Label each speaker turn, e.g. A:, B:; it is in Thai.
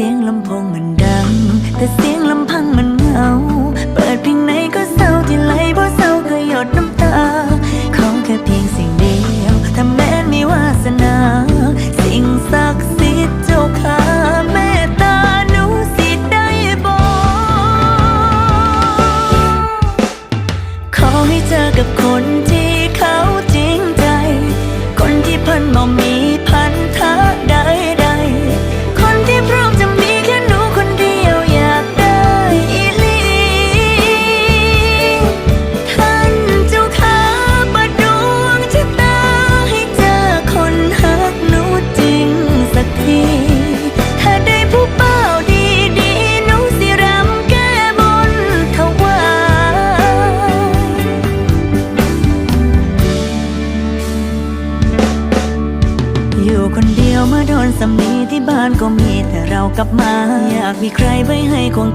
A: สียงลำโพงมันดัง แต่เสียงลำพังมันเหงา เปิดเพลงไหนก็เศร้าที่ไหลเพราะเศร้าก็หยดน้ำตา ของแค่เพียงสิ่งเดียวถ้าแม้นมีวาสนา สิ่งศักดิ์สิทธิ์เจ้าข้าเมตตาหนูสิได้บอกขอให้เจอกับคน อยู่คนเดียวเมื่อโดนสำนีที่บ้านก็มีแต่เรากลับมา อยากมีใครไว้ให้คง